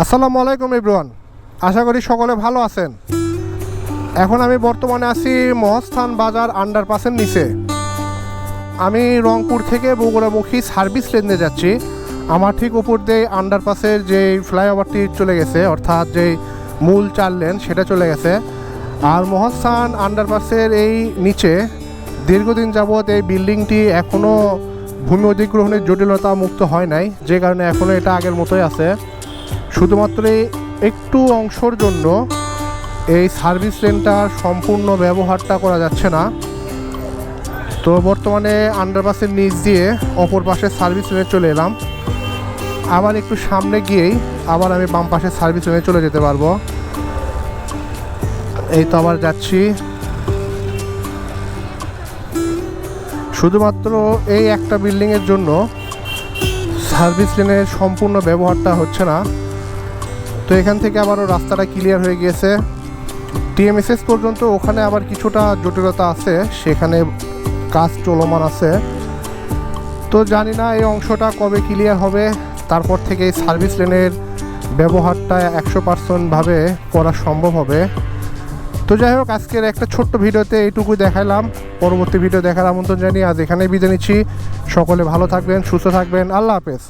আসসালামু আলাইকুম ইব্রুয়ান আশা করি সকলে ভালো আছেন। এখন আমি বর্তমানে আছি মহস্থান বাজার আন্ডারপাসের নিচে। আমি রংপুর থেকে বগুড়ামুখী সার্ভিস লেনে যাচ্ছি। আমার ঠিক উপর দিয়ে আন্ডারপাসের যে ফ্লাইওভারটি চলে গেছে, অর্থাৎ যে মূল চার লেন, সেটা চলে গেছে। আর মহস্থান আন্ডারপাসের এই নিচে দীর্ঘদিন যাবৎ এই বিল্ডিংটি এখনও ভূমি অধিগ্রহণের জটিলতা মুক্ত হয় নাই। যে কারণে এখনও এটা আগের মতোই আছে। শুধুমাত্র একটু অংশর জন্য এই সার্ভিস লেনটার সম্পূর্ণ ব্যবহারটা করা যাচ্ছে না। তো বর্তমানে আন্ডারপাসের নিচ দিয়ে অপর পাশে সার্ভিস লেনে চলে এলাম। আবার একটু সামনে গিয়েই আবার আমি বাম পাশে সার্ভিস লেনে চলে যেতে পারব। এই তো আবার যাচ্ছি। শুধুমাত্র এই একটা বিল্ডিংয়ের জন্য সার্ভিস লেনের সম্পূর্ণ ব্যবহারটা হচ্ছে না। তো এখান থেকে আবারও রাস্তাটা ক্লিয়ার হয়ে গিয়েছে। টিএমএসএস পর্যন্ত ওখানে আবার কিছুটা জটিলতা আছে, সেখানে কাজ চলমান আছে। তো জানি না এই অংশটা কবে ক্লিয়ার হবে, তারপর থেকে এই সার্ভিস লেনের ব্যবহারটা একশো পার্সেন্টভাবে করা সম্ভব হবে। তো যাই হোক, আজকের একটা ছোট্ট ভিডিওতে এইটুকুই দেখালাম পরবর্তী ভিডিও দেখার আমন্ত্রণ জানিয়ে আজ এখানেই বিদায় নিচ্ছি। সকলে ভালো থাকবেন, সুস্থ থাকবেন। আল্লাহ হাফেজ।